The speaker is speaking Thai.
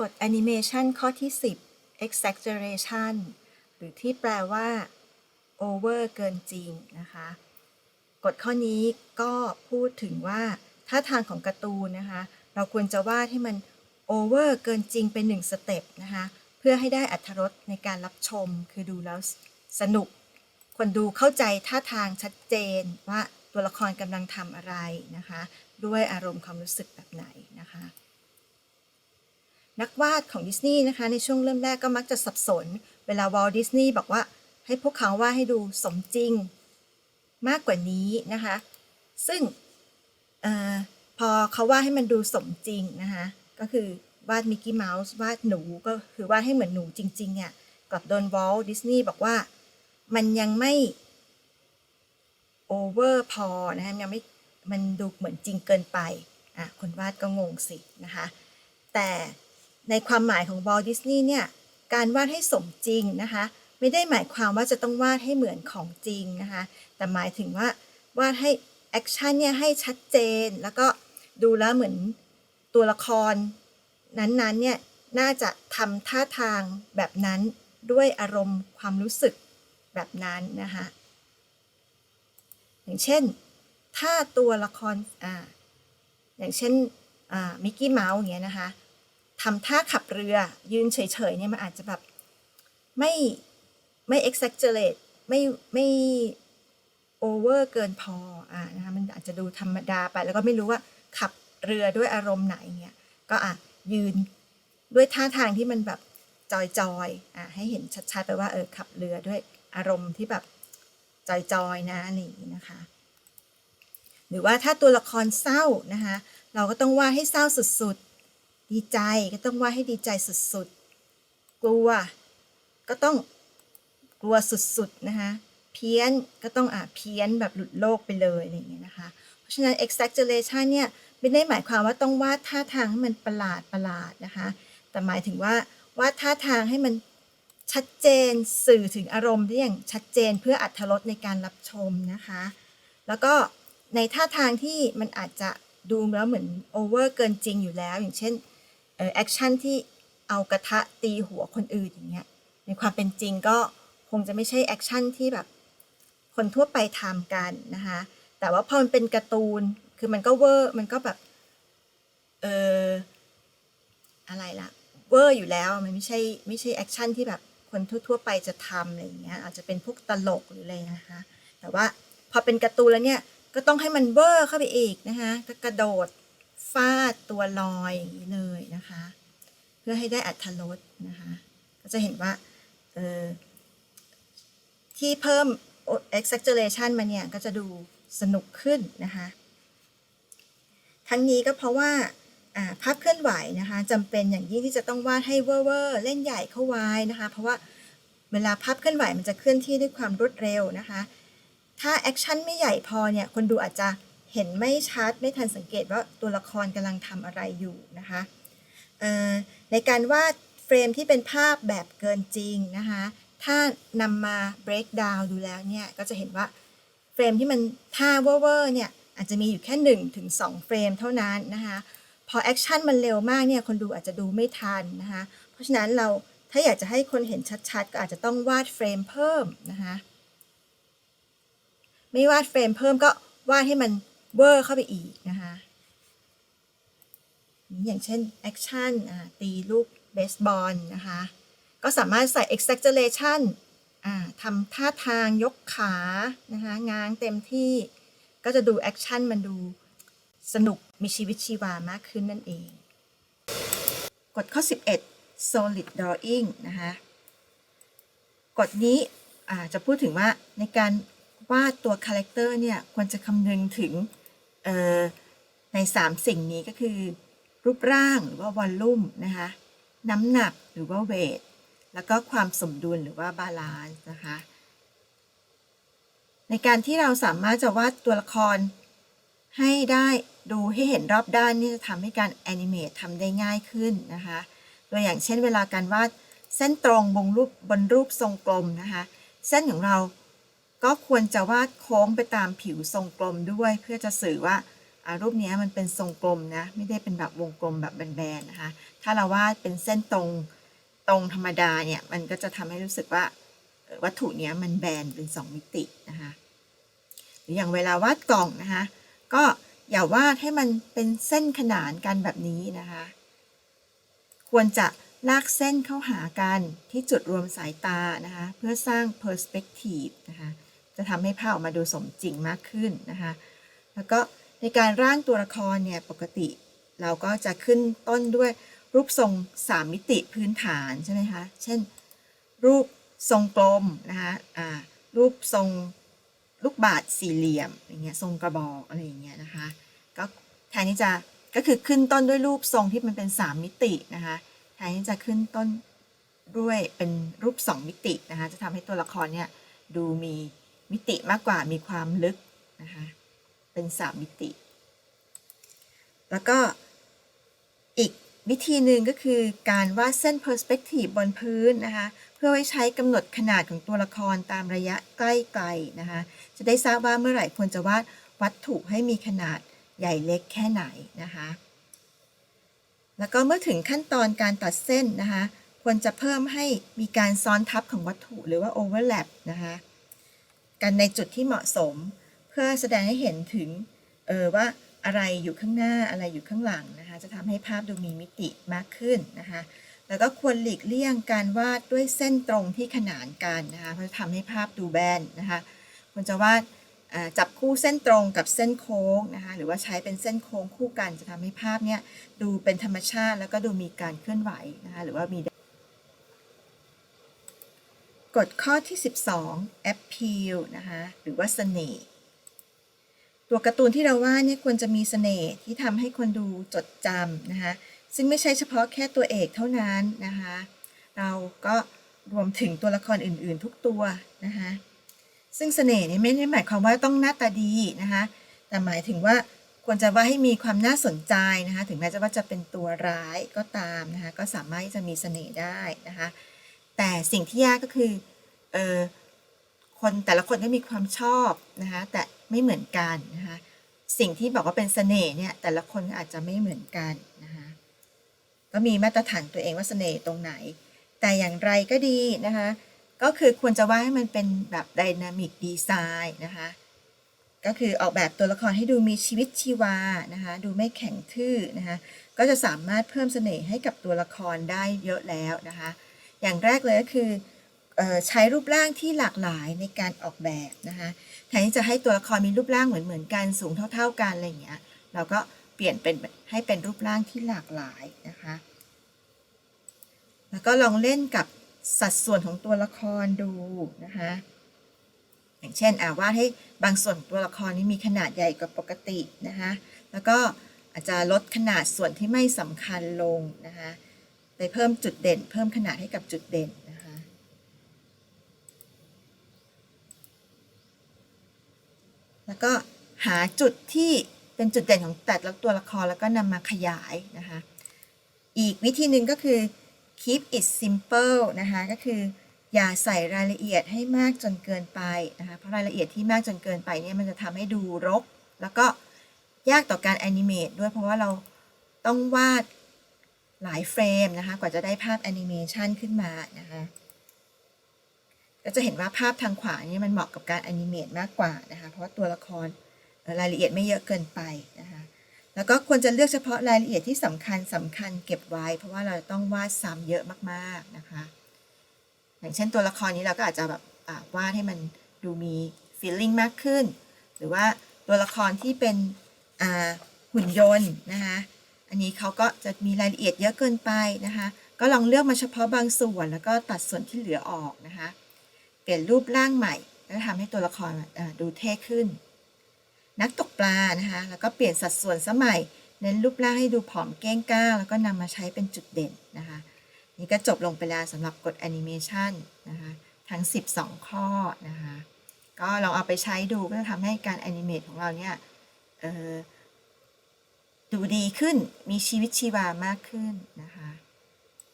กฎแอนิเมชันข้อที่ 10 exaggeration หรือที่แปลว่า over เกินจริงนะคะ กฎข้อนี้ก็พูดถึงว่าท่าทางของการ์ตูนนะคะ เราควรจะวาดให้มัน over เกินจริงเป็นหนึ่งสเต็ปนะคะ เพื่อให้ได้อัธรสในการรับชม คือดูแล้วสนุก คนดูเข้าใจท่าทางชัดเจนว่าตัวละครกำลังทำอะไรนะคะ ด้วยอารมณ์ความรู้สึกแบบไหนนะคะ นักวาดของดิสนีย์นะคะ ในช่วงเริ่มแรกก็มักจะสับสน เวลาวอลดิสนีย์บอกว่าให้พวกเขาวาดให้ดูสมจริงมากกว่านี้นะคะ ซึ่งออพอเขาวาดให้มันดูสมจริงนะคะ ก็คือวาดมิกกี้เมาส์วาดหนูก็คือวาดให้เหมือนหนูจริงๆเนี่ยกลับโดนวอลดิสนีย์บอกว่ามันยังไม่โอเวอร์พอนะคะยังไม่มันดูเหมือนจริงเกินไปอะคนวาดก็งงสินะคะ แต่ ในความหมายของวอลดิสนีย์เนี่ยการวาดให้สมจริงนะคะไม่ได้หมายความว่าจะต้องวาดให้เหมือนของจริงนะคะแต่หมายถึงว่าวาดให้แอคชั่นเนี่ยให้ชัดเจน แล้วก็ดูแล้วเหมือนตัวละคร นั้นๆเนี่ยน่าจะทำท่าทางแบบนั้นด้วยอารมณ์ความรู้สึกแบบนั้นนะคะอย่างเช่น ถ้าตัวละครออย่างเช่นมิกกี้เมาส์อย่างเงี้ยนะคะ ทำท่าขับเรือยืนเฉยๆเนี่ยมันอาจจะแบบไม่ไม่ exaggerate ไม่ไม่ over เกินพออ่านะคะมันอาจจะดูธรรมดาไป แล้วก็ไม่รู้ว่าขับเรือด้วยอารมณ์ไหนเงี้ยก็อะยืนด้วยท่าทางที่มันแบบจอยๆอะให้เห็นชัดๆไปว่าเออขับเรือด้วยอารมณ์ที่แบบจอยๆนะอะไรอย่างนี้นะคะ หรือว่าถ้าตัวละครเศร้านะคะเราก็ต้องวาดให้เศร้าสุดๆ ดีใจก็ต้องวาดให้ดีใจสุดๆ กลัว ก็ต้องกลัวสุดๆ นะคะเพี้ยนก็ต้องอะเพี้ยนแบบหลุดโลกไปเลยอะไรอย่างเงี้ยนะคะ เพราะฉะนั้น exaggeration เนี่ยไม่ได้หมายความว่าต้องวาดท่าทางให้มันประหลาดประหลาดนะคะ แต่หมายถึงว่าวาดท่าทางให้มันชัดเจนสื่อถึงอารมณ์ได้อย่างชัดเจนเพื่ออัธรสในการรับชมนะคะ แล้วก็ในท่าทางที่มันอาจจะดูแล้วเหมือนโอเวอร์เกินจริงอยู่แล้ว อย่างเช่น แอคชั่นที่เอากระทะตีหัวคนอื่นอย่างเงี้ยในความเป็นจริงก็คงจะไม่ใช่แอคชั่นที่แบบคนทั่วไปทำกันนะคะแต่ว่าพอมันเป็นการ์ตูนคือมันก็เวอร์มันก็แบบเอออะไรล่ะเวอร์อยู่แล้วมันไม่ใช่ไม่ใช่แอคชั่นที่แบบคนทั่ว ๆ ไปจะทำอะไรอย่างเงี้ยอาจจะเป็นพวกตลกหรืออะไรนะคะ แต่ว่าพอเป็นการ์ตูนแล้วเนี่ยก็ต้องให้มันเวอร์เข้าไปอีกนะคะก็กระโดด ฟาดตัวลอยอย่างนี้เลยนะคะ เพื่อให้ได้อัตรสนะคะ ก็จะเห็นว่าเออที่เพิ่ม exaggeration มาเนี่ย ก็จะดูสนุกขึ้นนะคะ ทั้งนี้ก็เพราะว่าภาพเคลื่อนไหวนะคะจำเป็นอย่างยิ่งที่จะต้องวาดให้เวอร์เวอร์เล่นใหญ่เข้าไว้นะคะ เพราะว่าเวลาภาพเคลื่อนไหวมันจะเคลื่อนที่ด้วยความรวดเร็วนะคะ ถ้าแอคชั่นไม่ใหญ่พอเนี่ย คนดูอาจจะ เห็นไม่ชัดไม่ทันสังเกตว่าตัวละครกำลังทำอะไรอยู่นะคะในการวาดเฟรมที่เป็นภาพแบบเกินจริงนะคะถ้านำมา break down ดูแล้วเนี่ย ก็จะเห็นว่าเฟรมที่มันท่าเวอร์เนี่ยอาจจะมีอยู่แค่1ถึง2เฟรมเท่านั้นนะคะพอแอคชั่นมันเร็วมากเนี่ยคนดูอาจจะดูไม่ทันนะคะเพราะฉะนั้นเราถ้าอยากจะให้คนเห็นชัดๆ ก็อาจจะต้องวาดเฟรมเพิ่มนะคะไม่วาดเฟรมเพิ่มก็วาดให้มัน เวอร์เข้าไปอีกนะคะอย่างเช่นแอคชั่นตีลูกเบสบอลนะคะ ก็สามารถใส่ exaggeration ทำท่าทางยกขานะคะง้างเต็มที่ก็จะดูแอคชั่นมันดูสนุกมีชีวิตชีวามากขึ้นนั่นเอง กฎข้อ 11 solid drawing นะคะกฎนี้จะพูดถึงว่าในการวาดตัวคาแรคเตอร์เนี่ย ควรจะคำนึงถึง ใน 3 สิ่งนี้ก็คือ รูปร่างหรือว่าวอลลุ่มนะคะน้ำหนักหรือว่าเวทแล้วก็ความสมดุลหรือว่าบาลานซ์นะคะในการที่เราสามารถจะวาดตัวละคร ให้ได้ดูให้เห็นรอบด้านนี่จะทำให้การแอนิเมตทำได้ง่ายขึ้นนะคะตัวอย่างเช่นเวลาการวาดเส้นตรงบนรูปบนรูปทรงกลมนะคะ เส้นของเรา ก็ควรจะวาดโค้งไปตามผิวทรงกลมด้วย เพื่อจะสื่อว่ารูปนี้มันเป็นทรงกลมนะ ไม่ได้เป็นแบบวงกลมแบบแบนๆนะคะ ถ้าเราวาดเป็นเส้นตรงตรงธรรมดาเนี่ยมันก็จะทำให้รู้สึกว่าวัตถุนี้มันแบนเป็นสองมิตินะคะหรืออย่างเวลาวาดกล่องนะคะ ก็อย่าวาดให้มันเป็นเส้นขนานกันแบบนี้นะคะ ควรจะลากเส้นเข้าหากันที่จุดรวมสายตานะคะ เพื่อสร้าง perspective นะคะ จะทำให้ภาพออกมาดูสมจริงมากขึ้นนะคะ แล้วก็ในการร่างตัวละครเนี่ยปกติเราก็จะขึ้นต้นด้วยรูปทรง3มิติพื้นฐานใช่ไหมคะ เช่น รูปทรงกลมนะคะอ่ารูปทรงลูกบาศก์สี่เหลี่ยมอย่างเงี้ยทรงกระบอกอะไรอย่างเงี้ยนะคะ ก็แทนที่จะก็คือขึ้นต้นด้วยรูปทรงที่มันเป็น3มิตินะคะแทนที่จะขึ้นต้นด้วยเป็นรูป2มิตินะคะจะทำให้ตัวละครเนี่ยดูมี มิติมากกว่ามีความลึกนะคะเป็น3มิติ แล้วก็อีกวิธีหนึ่งก็คือการวาดเส้น perspective บนพื้นนะคะเพื่อไว้ใช้กำหนดขนาดของตัวละครตามระยะใกล้ไกลนะคะจะได้ทราบว่าเมื่อไหร่ควรจะวาดวัตถุให้มีขนาดใหญ่เล็กแค่ไหนนะคะแล้วก็เมื่อถึงขั้นตอนการตัดเส้นนะคะควรจะเพิ่มให้มีการซ้อนทับของวัตถุหรือว่า overlap นะคะ กันในจุดที่เหมาะสม เพื่อแสดงให้เห็นถึงเออว่าอะไรอยู่ข้างหน้าอะไรอยู่ข้างหลังนะคะ จะทำให้ภาพดูมีมิติมากขึ้นนะคะ แล้วก็ควรหลีกเลี่ยงการวาดด้วยเส้นตรงที่ขนานกันนะคะเพราะจะทำให้ภาพดูแบนนะคะควรจะวาดจับคู่เส้นตรงกับเส้นโค้งนะคะหรือว่าใช้เป็นเส้นโค้งคู่กันจะทำให้ภาพเนี่ยดูเป็นธรรมชาติ แล้วก็ดูมีการเคลื่อนไหวนะคะหรือว่ามี กฎข้อที่ 12 appeal นะคะหรือว่าเสน่ห์ตัวการ์ตูนที่เราว่าดเนี่ยควรจะมีเสน่ห์ที่ทำให้คนดูจดจำนะคะซึ่งไม่ใช่เฉพาะแค่ตัวเอกเท่านั้นนะคะเราก็รวมถึงตัวละครอื่นๆทุกตัวนะคะซึ่งเสน่ห์นี่ไม่ได้หมายความว่าต้องหน้าตาดีนะคะแต่หมายถึงว่าควรจะว่าให้มีความน่าสนใจนะคะถึงแม้จะว่าจะเป็นตัวร้ายก็ตามนะคะก็สามารถที่จะมีเสน่ห์ได้นะคะ แต่สิ่งที่ยากก็คือเออคนแต่ละคนก็มีความชอบนะคะแต่ไม่เหมือนกันนะคะสิ่งที่บอกว่าเป็นเสน่ห์เนี่ยแต่ละคนอาจจะไม่เหมือนกันนะคะก็มีมาตรฐานตัวเองว่าเสน่ห์ตรงไหน แต่อย่างไรก็ดีนะคะก็คือควรจะว่าให้มันเป็นแบบไดนามิกดีไซน์นะคะก็คือออกแบบตัวละครให้ดูมีชีวิตชีวานะคะดูไม่แข็งทื่อนะคะก็จะสามารถเพิ่มเสน่ห์ให้กับตัวละครได้เยอะแล้วนะคะ อย่างแรกเลยก็คือใช้รูปร่างที่หลากหลายในการออกแบบนะคะแทนที่จะให้ตัวละครมีรูปร่างเหมือนเหมือนๆกันสูงเท่า ๆกันอะไรอย่างเงี้ยเราก็เปลี่ยนเป็นให้เป็นรูปร่างที่หลากหลายนะคะแล้วก็ลองเล่นกับสัดส่วนของตัวละครดูนะคะอย่างเช่นอ่าวาดให้บางส่วนตัวละครนี้มีขนาดใหญ่กว่าปกตินะคะแล้วก็อาจจะลดขนาดส่วนที่ไม่สำคัญลงนะคะ ไปเพิ่มจุดเด่น เพิ่มขนาดให้กับจุดเด่นนะคะ แล้วก็หาจุดที่เป็นจุดเด่นของแต่ละตัวละครแล้วก็นำมาขยายนะคะ อีกวิธีหนึ่งก็คือ keep it simple นะคะ ก็คืออย่าใส่รายละเอียดให้มากจนเกินไปนะคะ เพราะรายละเอียดที่มากจนเกินไปเนี่ยมันจะทำให้ดูรก แล้วก็ยากต่อการแอนิเมตด้วยเพราะว่าเราต้องวาด หลายเฟรมนะคะ กว่าจะได้ภาพแอนิเมชันขึ้นมานะคะก็จะเห็นว่าภาพทางขวานี่มันเหมาะกับการแอนิเมตมากกว่านะคะ เพราะตัวละครรายละเอียดไม่เยอะเกินไปนะคะ แล้วก็ควรจะเลือกเฉพาะรายละเอียดที่สำคัญสำคัญเก็บไว้ เพราะว่าเราต้องวาดซ้ำเยอะมากๆนะคะ อย่างเช่นตัวละครนี้เราก็อาจจะแบบวาดให้มันดูมี feeling มากขึ้น หรือว่าตัวละครที่เป็นหุ่นยนต์นะคะ อันนี้เขาก็จะมีรายละเอียดเยอะเกินไปนะคะ ก็ลองเลือกมาเฉพาะบางส่วน แล้วก็ตัดส่วนที่เหลือออกนะคะ เปลี่ยนรูปร่างใหม่ แล้วทำให้ตัวละครดูเท่ขึ้น นักตกปลานะคะ แล้วก็เปลี่ยนสัดส่วนสมัยเน้นรูปร่างให้ดูผอมเก้งก้าวแล้วก็นำมาใช้เป็นจุดเด่นนะคะ นี่ก็จบลงไปแล้วสำหรับกฎแอนิเมชันนะคะ ทั้ง 12 ข้อนะคะ ก็ลองเอาไปใช้ดูก็จะทำให้การแอนิเมตของเราเนี่ยเออ ดูดีขึ้นมีชีวิตชีวามากขึ้นนะคะ